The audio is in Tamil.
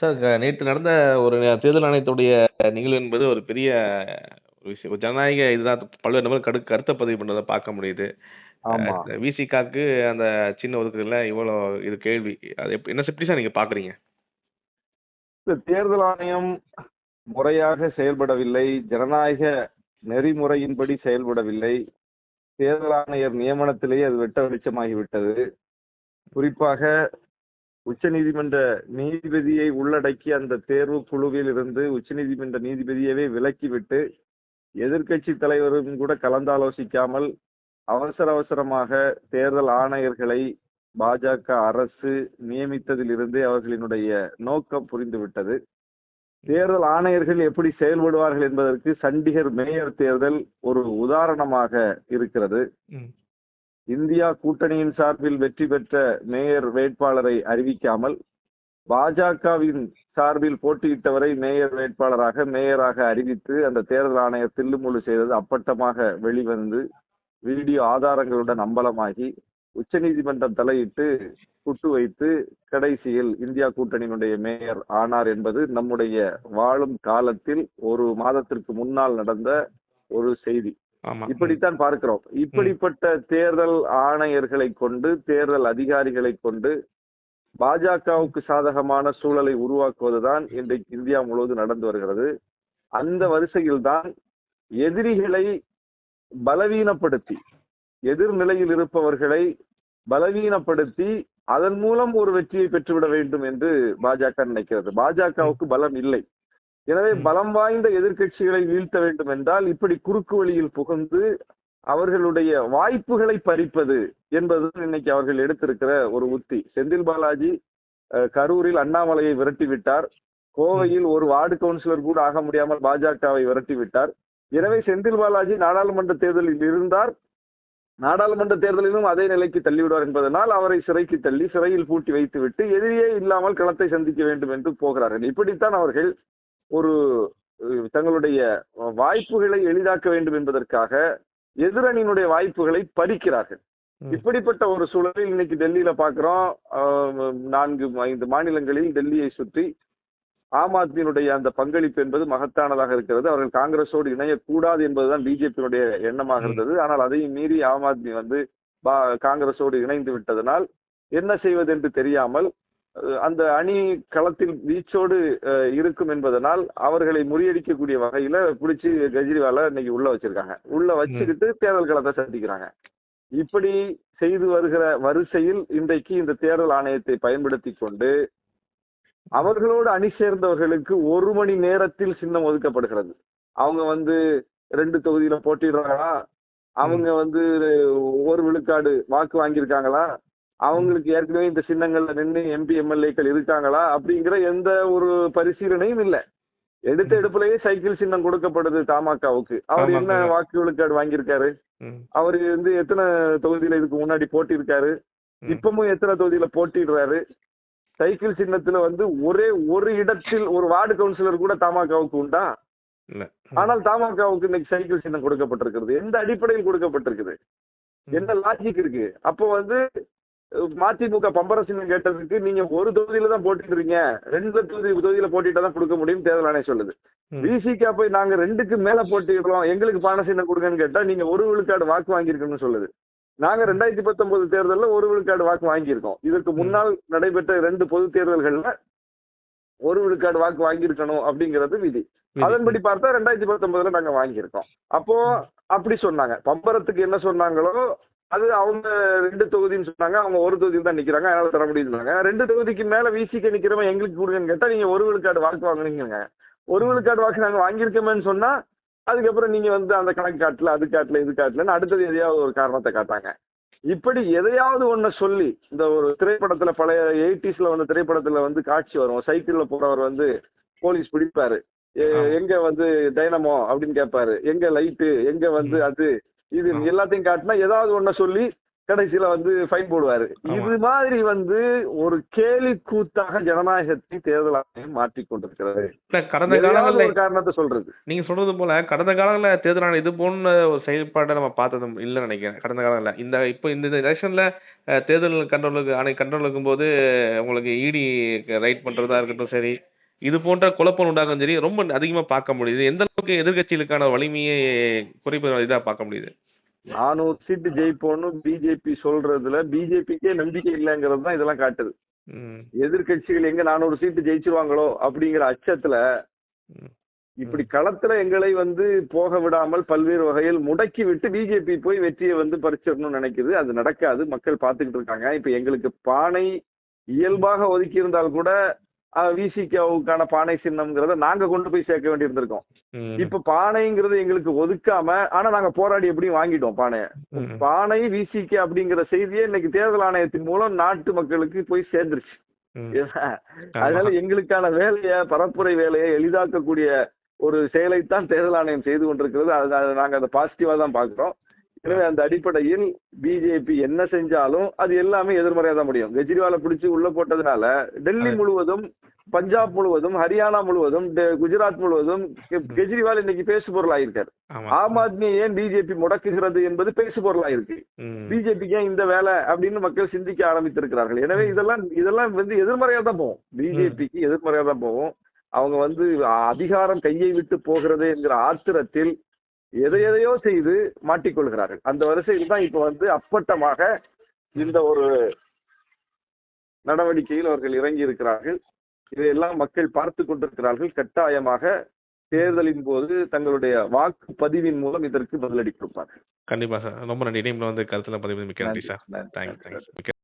சார் நேற்று நடந்த ஒரு தேர்தல் ஆணையத்துடைய நிகழ்வு என்பது ஒரு பெரிய விஷயம். ஒரு ஜனநாயக இதுதான் பல்வேறு நபர்கள் கடு கருத்த பதிவு பண்றத பார்க்க முடியுது. ஆமா. அ விசிகாக்கு அந்த சின்ன ஒதுக்குதல்ல இவ்வளோ இது கேள்வி. அது எப் என்ன எப்படி சார் நீங்க பார்க்குறீங்க? இந்த தேர்தல் ஆணையம் முறையாக செயல்படவில்லை. ஜனநாயக நெறிமுறையின்படி செயல்படவில்லை. தேர்தல் ஆணையர் நியமனத்திலேயே அது வெட்ட வெளிச்சமாகிவிட்டது. குறிப்பாக உச்சநீதிமன்ற நீதிபதியை உள்ளடக்கி அந்த தேர்வு குழுவில் இருந்து உச்சநீதிமன்ற நீதிபதியவே விலக்கிவிட்டு எதிர்க்கட்சி தலைவரும் கூட கலந்தாலோசிக்காமல் அவசர அவசரமாக தேர்தல் ஆணையர்களை பாஜக அரசு நியமித்ததிலிருந்தே அவர்களினுடைய நோக்கம் புரிந்துவிட்டது. தேர்தல் ஆணையர்கள் எப்படி செயல்படுவார்கள் என்பதற்கு சண்டிகர் மேயர் தேர்தல் ஒரு உதாரணமாக இருக்கிறது. இந்தியா கூட்டணியின் சார்பில் வெற்றி பெற்ற மேயர் வேட்பாளரை அறிவிக்காமல் பாஜகவின் சார்பில் போட்டியிட்டவரை மேயர் வேட்பாளராக மேயராக அறிவித்து அந்த தேர்தல் ஆணையர் தில்லுமுழு செய்தது அப்பட்டமாக வெளிவந்து வீடியோ ஆதாரங்களுடன் அம்பலமாகி உச்சநீதிமன்றம் தலையிட்டு குட்டு வைத்து கடைசியில் இந்தியா கூட்டணியினுடைய மேயர் ஆனார் என்பது நம்முடைய வாழும் காலத்தில் ஒரு மாதத்திற்கு முன்னால் நடந்த ஒரு செய்தி. இப்படித்தான் பார்க்கிறோம். இப்படிப்பட்ட தேர்தல் ஆணையர்களை கொண்டு தேர்தல் அதிகாரிகளை கொண்டு பாஜகவுக்கு சாதகமான சூழலை உருவாக்குவதுதான் இன்றைக்கு இந்தியா முழுவதும் நடந்து வருகிறது. அந்த வரிசையில்தான் எதிரிகளை பலவீனப்படுத்தி எதிர்நிலையில் இருப்பவர்களை பலவீனப்படுத்தி அதன் மூலம் ஒரு வெற்றியை பெற்றுவிட வேண்டும் என்று பாஜக நினைக்கிறது. பாஜகவுக்கு பலம் இல்லை. எனவே. பலம் வாய்ந்த எதிர்க்கட்சிகளை வீழ்த்த வேண்டும் என்றால் இப்படி குறுக்கு வழியில் புகுந்து அவர்களுடைய வாய்ப்புகளை பறிப்பது என்பது இன்னைக்கு அவர்கள் எடுத்திருக்கிற ஒரு உத்தி. செந்தில் பாலாஜி கரூரில் அண்ணாமலையை விரட்டி விட்டார். கோவையில் ஒரு வார்டு கவுன்சிலர் கூட ஆக முடியாமல் பாஜகவை விரட்டி விட்டார். எனவே செந்தில் பாலாஜி நாடாளுமன்ற தேர்தலில் இருந்தார். நாடாளுமன்ற தேர்தலிலும் அதே நிலைக்கு தள்ளிவிடுவார் என்பதனால் அவரை சிறைக்கு தள்ளி சிறையில் பூட்டி வைத்துவிட்டு எதிரியே இல்லாமல் களத்தை சந்திக்க வேண்டும் என்று போகிறார்கள். இப்படித்தான் அவர்கள் ஒரு தங்களுடைய வாய்ப்புகளை எளிதாக்க வேண்டும் என்பதற்காக எதிரணியினுடைய வாய்ப்புகளை பறிக்கிறார்கள். இப்படிப்பட்ட ஒரு சூழலில் இன்னைக்கு டெல்லியில பார்க்கிறோம். அ 4, 5 மாநிலங்களில் டெல்லியை சுற்றி ஆம் ஆத்மியினுடைய அந்த பங்களிப்பு என்பது மகத்தானதாக இருக்கிறது. அவர்கள் காங்கிரஸோடு இணையக்கூடாது என்பதுதான் பிஜேபியினுடைய எண்ணமாக. இருந்தது. ஆனால் அதையும் மீறி ஆம் ஆத்மி வந்து காங்கிரஸோடு இணைந்து விட்டதனால் என்ன செய்வது என்று தெரியாமல் அந்த அணி களத்தில் வீச்சோடு இருக்கும் என்பதனால் அவர்களை முறியடிக்கக்கூடிய வகையில புடிச்சு கெஜ்ரிவால இன்னைக்கு உள்ள வச்சிருக்காங்க. உள்ள. வச்சுக்கிட்டு தேர்தல் களத்தை சந்திக்கிறாங்க. இப்படி செய்து வருகிற வரிசையில் இன்றைக்கு இந்த தேர்தல் ஆணையத்தை பயன்படுத்திக் கொண்டு அவர்களோடு அணி சேர்ந்தவர்களுக்கு 1 மணி நேரத்தில் சின்னம் ஒதுக்கப்படுகிறது. அவங்க வந்து 2 தொகுதியில போட்டியிடுறாங்களா? ம். அவங்க வந்து ஒரு விழுக்காடு வாக்கு வாங்கியிருக்காங்களா? அவங்களுக்கு ஏற்கனவே இந்த சின்னங்கள்ல நின்னு எம்பி, எம்எல்ஏக்கள் இருக்காங்களா? அப்படிங்கிற எந்த ஒரு பரிசீலனையும் இல்ல. எடுத்த. எடுப்பிலேயே சைக்கிள் சின்னம் கொடுக்கப்படுது தமாகவுக்கு. அவர் என்ன. வாக்கு விழுக்காடு வாங்கியிருக்காரு? அவரு வந்து எத்தனை தொகுதியில இதுக்கு முன்னாடி போட்டியிருக்காரு? இப்பமும் எத்தனை தொகுதியில போட்டியிடுறாரு? சைக்கிள் சின்னத்துல வந்து ஒரே ஒரு இடத்தில் ஒரு வார்டு கவுன்சிலர் கூட தமாகவுக்கு உண்டா? ஆனால் தமாகவுக்கு இன்னைக்கு சைக்கிள் சின்னம் கொடுக்கப்பட்டிருக்கிறது. எந்த அடிப்படையில் கொடுக்கப்பட்டிருக்குது? என்ன லாஜிக் இருக்கு? அப்போ வந்து மதிமுக பம்பர சின்னம் கேட்டதுக்கு நீங்க ஒரு தொகுதியில தான் போட்டியிடுறீங்க. 2 தொகுதி தொகுதியில போட்டியிட்டா தான் கொடுக்க முடியும் தேர்தல் ஆணையம் சொல்லுது. விசிக போய் நாங்க 2க்கு மேல போட்டியிடுறோம். எங்களுக்கு பான சின்னம் கொடுங்கன்னு கேட்டா நீங்க ஒரு விழுக்காடு வாக்கு வாங்கியிருக்கீங்கன்னு சொல்லுது. நாங்க ம். 2019 தேர்தல்ல ஒரு விழுக்காடு வாக்கு வாங்கியிருக்கோம். இதற்கு. முன்னால் நடைபெற்ற 2 பொது தேர்தல்கள்ல ஒரு விழுக்காடு வாக்கு வாங்கியிருக்கணும் அப்படிங்கிறது விதி. அதன்படி. பார்த்தா 2019ல நாங்க வாங்கியிருக்கோம். அப்போ. அப்படி சொன்னாங்க. பம்பரத்துக்கு என்ன சொன்னாங்களோ அது அவங்க 2 தொகுதின்னு சொன்னாங்க. அவங்க ஒரு தொகுதியில தான் நிக்கிறாங்க. அதனால தர முடியும்னாங்க. 2 தொகுதிக்கு மேல விசிக நிக்கிறவன் எங்களுக்கு கொடுங்கன்னு கேட்டா நீங்க ஒரு விழுக்காடு வாக்கு வாங்குனீங்கங்க. ஒரு. விழுக்காடு வாக்கு நாங்க வாங்கியிருக்கோமேன்னு சொன்னா அதுக்கப்புறம் நீங்க வந்து அந்த கணக்கு காட்டல, அது காட்டல, இது காட்டலன்னு அடுத்தது எதையாவது ஒரு காரணத்த காட்டாங்க. இப்படி எதையாவது ஒண்ண சொல்லி இந்த ஒரு திரைப்படத்துல பழைய 80ஸ்ல வந்த திரைப்படத்துல வந்து காட்சி வரும். சைக்கிள்ல போறவர் வந்து போலீஸ் பிடிப்பாரு. எங்க வந்து டைனமோ அப்படின்னு கேட்பாரு. எங்க லைட்டு? எங்க வந்து. அது? இது. எல்லாத்தையும் காட்டினா ஏதாவது ஒண்ண சொல்லி கடைசியில வந்து ஃபைன் போடுவாரு. இது மாதிரி வந்து ஒரு கேலி கூத்தாக ஜனநாயகத்தை தேர்தல் ஆணையம் மாற்றிக் கொண்டிருக்கிறது. இல்ல கடந்த காலங்கள்ல ஒரு காரணத்தை சொல்றது. நீங்க சொல்றது போல கடந்த காலங்கள்ல தேர்தல் ஆணையம் இது போன்ற ஒரு செயல்பாட்டை நம்ம பார்த்தது இல்லைன்னு நினைக்கிறேன். கடந்த காலங்கள்ல. இந்த இப்போ இந்த எலெக்ஷன்ல தேர்தல் கண்ட்ரோலுக்கு ஆணை கண்ட்ரோல் இருக்கும்போது உங்களுக்கு இடி ரைட் பண்றதா இருக்கட்டும் சரி இது போன்ற குழப்பம் உண்டாகும் சரி ரொம்ப அதிகமா பார்க்க முடியுது. எந்த அளவுக்கு எதிர்க்கட்சிகளுக்கான வலிமையை குறைப்பது இதா பார்க்க முடியுது. நானூறு சீட்டு ஜெயிப்போம்னு பிஜேபி சொல்றதுல பிஜேபிக்கே நம்பிக்கை இல்லைங்கிறது தான் இதெல்லாம் காட்டுது. ம், எதிர்க்கட்சிகள் எங்க நானூறு சீட்டு ஜெயிச்சிருவாங்களோ அப்படிங்கிற அச்சத்துல இப்படி களத்துல எங்களை வந்து போக விடாமல் பல்வேறு வகையில் முடக்கி விட்டு பிஜேபி போய் வெற்றியை வந்து பறிச்சிடணும்னு நினைக்குது. அது நடக்காது. மக்கள் பார்த்துக்கிட்டு இருக்காங்க. இப்ப எங்களுக்கு பானை இயல்பாக ஒதுக்கி இருந்தால் கூட விசிகாவுக்கான பானை சின்னம்ங்கிறத நாங்க கொண்டு போய் சேர்க்க வேண்டியிருந்திருக்கோம். இப்ப பானைங்கிறது எங்களுக்கு ஒதுக்காம ஆனா நாங்க போராடி எப்படியும் வாங்கிட்டோம் பானைய. பானை விசிகே அப்படிங்கிற செய்தியே இன்னைக்கு தேர்தல் ஆணையத்தின் மூலம் நாட்டு மக்களுக்கு போய் சேர்ந்துருச்சு. அதனால எங்களுக்கான வேலையை பரப்புரை வேலையை எளிதாக்கக்கூடிய ஒரு செயலைத்தான் தேர்தல் ஆணையம் செய்து கொண்டிருக்கிறது. அது நாங்க அதை பாசிட்டிவா தான் பாக்குறோம் எனவே அந்த அடிப்படையில் பிஜேபி என்ன செஞ்சாலும் அது எல்லாமே எதிர்மறையா தான் முடியும். கெஜ்ரிவாலை பிடிச்சு உள்ள போட்டதுனால டெல்லி முழுவதும் பஞ்சாப் முழுவதும் ஹரியானா முழுவதும் குஜராத் முழுவதும் கெஜ்ரிவால் இன்னைக்கு பேசு பொருளாயிருக்காரு ஆமா. ஆம் ஆத்மியை ஏன் பிஜேபி முடக்குகிறது என்பது பேசு பொருளாயிருக்கு பிஜேபிக்கு ஏன் இந்த வேலை அப்படின்னு மக்கள் சிந்திக்க ஆரம்பித்திருக்கிறார்கள். எனவே இதெல்லாம் இதெல்லாம் வந்து எதிர்மறையா தான் போகும். பிஜேபிக்கு எதிர்மறையா தான் போகும். அவங்க வந்து அதிகாரம் கையை விட்டு போகிறது என்கிற ஆத்திரத்தில் எதை எதையோ செய்து மாட்டிக்கொள்கிறார்கள். அந்த வரிசையில் தான் இப்ப வந்து அப்பட்டமாக இந்த ஒரு நடவடிக்கையில் அவர்கள் இறங்கி இருக்கிறார்கள் இதையெல்லாம் மக்கள் பார்த்து கொண்டிருக்கிறார்கள். கட்டாயமாக தேர்தலின் போது தங்களுடைய வாக்குப்பதிவின் மூலம் இதற்கு பதிலடி கொடுப்பார்கள். கண்டிப்பா சார். ரொம்ப நன்றி. இடையில வந்து கருத்துல பதிவு மிக்க நன்றி சார். தேங்க்ஸ்